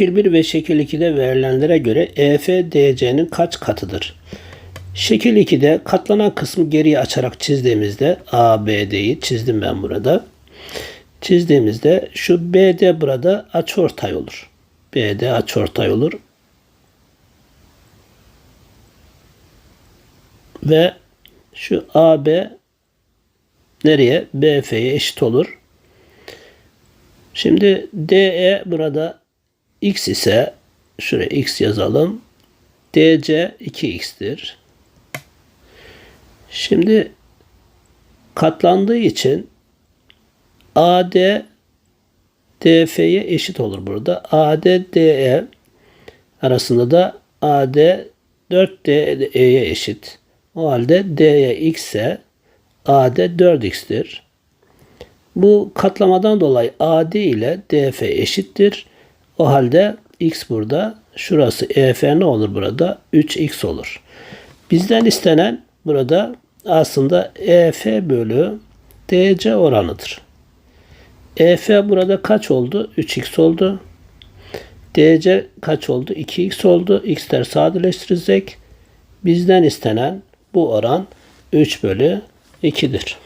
Şekil 1 ve şekil 2'de verilenlere göre EF DC'nin kaç katıdır? Şekil 2'de katlanan kısmı geriye açarak çizdiğimizde ABD'yi çizdim ben burada. Çizdiğimizde şu BD burada açıortay olur. BD açıortay olur. Ve şu AB nereye? BF'ye eşit olur. Şimdi DE burada x ise şuraya x yazalım. DC 2x'tir. Şimdi katlandığı için AD DF'ye eşit olur burada. AD DE arasında da AD 4DE'ye eşit. O halde D'ye x ise AD 4x'tir. Bu katlamadan dolayı AD ile DF eşittir. O halde x burada. Şurası EF ne olur burada? 3x olur. Bizden istenen burada aslında EF bölü DC oranıdır. EF burada kaç oldu? 3x oldu. DC kaç oldu? 2x oldu. X'ler sadeleştirirsek bizden istenen bu oran 3 bölü 2'dir.